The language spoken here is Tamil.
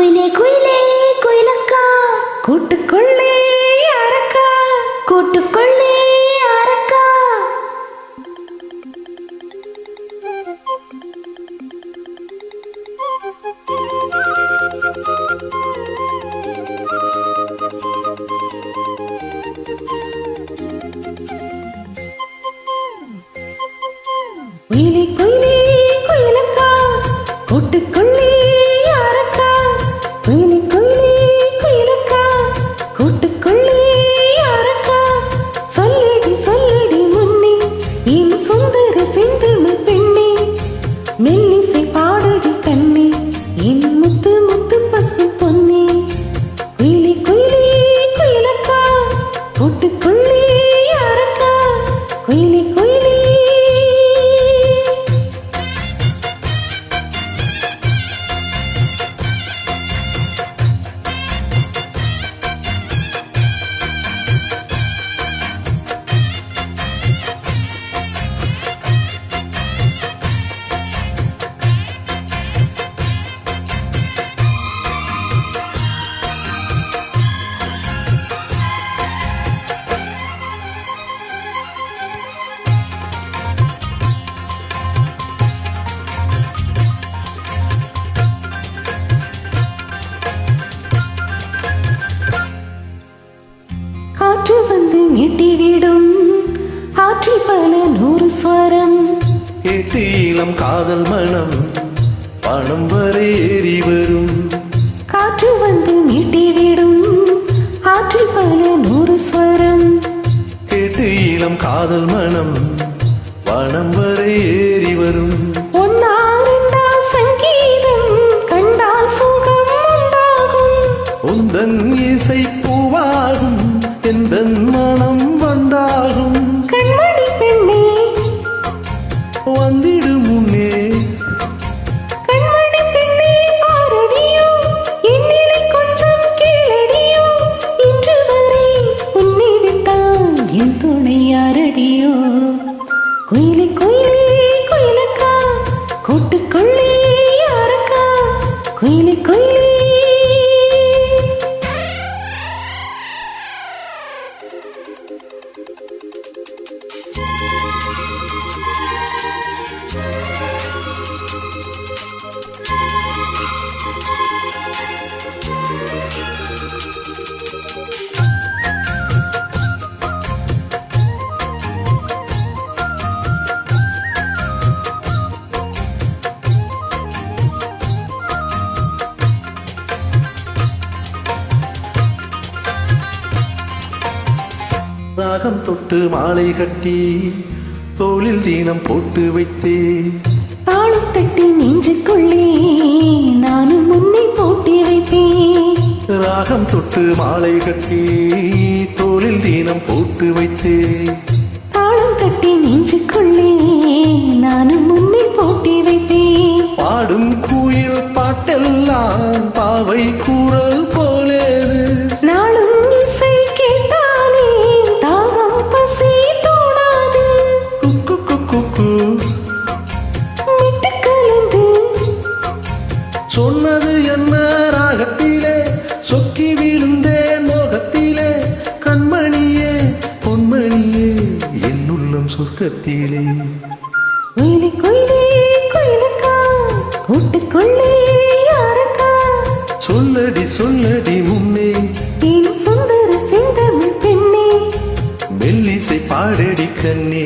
குயிலே குயிலே குயிலக்கா. கூட்டுக்குள்ளே அரக்கா. கூட்டுக்குள்ளே அரக்கா. குயிலி குயிலி இளம் காதல் மனம் பணம் வரை ஏறி வரும். காற்று வந்து மீட்டிவிடும் ஆற்றில் பல நூறு ஸ்வரம். கேட்டு இளம் காதல் மனம் பணம் வரை ஏறி வரும். ஒன்னா ரெண்டா சங்கீதம் கண்டால் சுகம் உண்டாகும். உந்தன் இசை பூவாகும் எந்த மனம் வண்டாகும். ராகம் தொட்டு மாலை கட்டி தோளில் தீனம் போட்டு வைத்தே. தாளம் தட்டி நெஞ்சுக்குள்ளே நானும் முன்னை போட்டி வைப்பேன் ராகம் தொட்டு மாலை கட்டி தோளில் தீனம் போட்டு வைத்தே. தாளம் தட்டி நெஞ்சுக்குள்ளே யாரக்கா? சொல்லடி சொல்லடி என் சுந்தர செந்தமிழ் பெண்ணே. மெல்லிசை பாடடி கண்ணே.